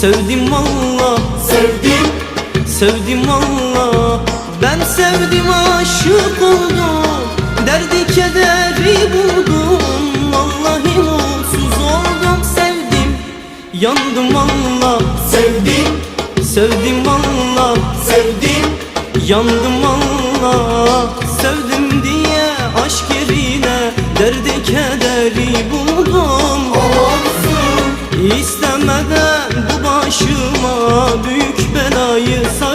Sevdim valla. Sevdim. Sevdim valla. Ben sevdim aşık oldum. Derdi kederi buldum. Vallahi mutsuz oldum Sevdim. Yandım valla. Sevdim. Sevdim valla. Sevdim. Yandım valla. Sevdim diye aşk yerine Derdi kederi buldum. Olsun. İstemeden başıma büyük belayı sar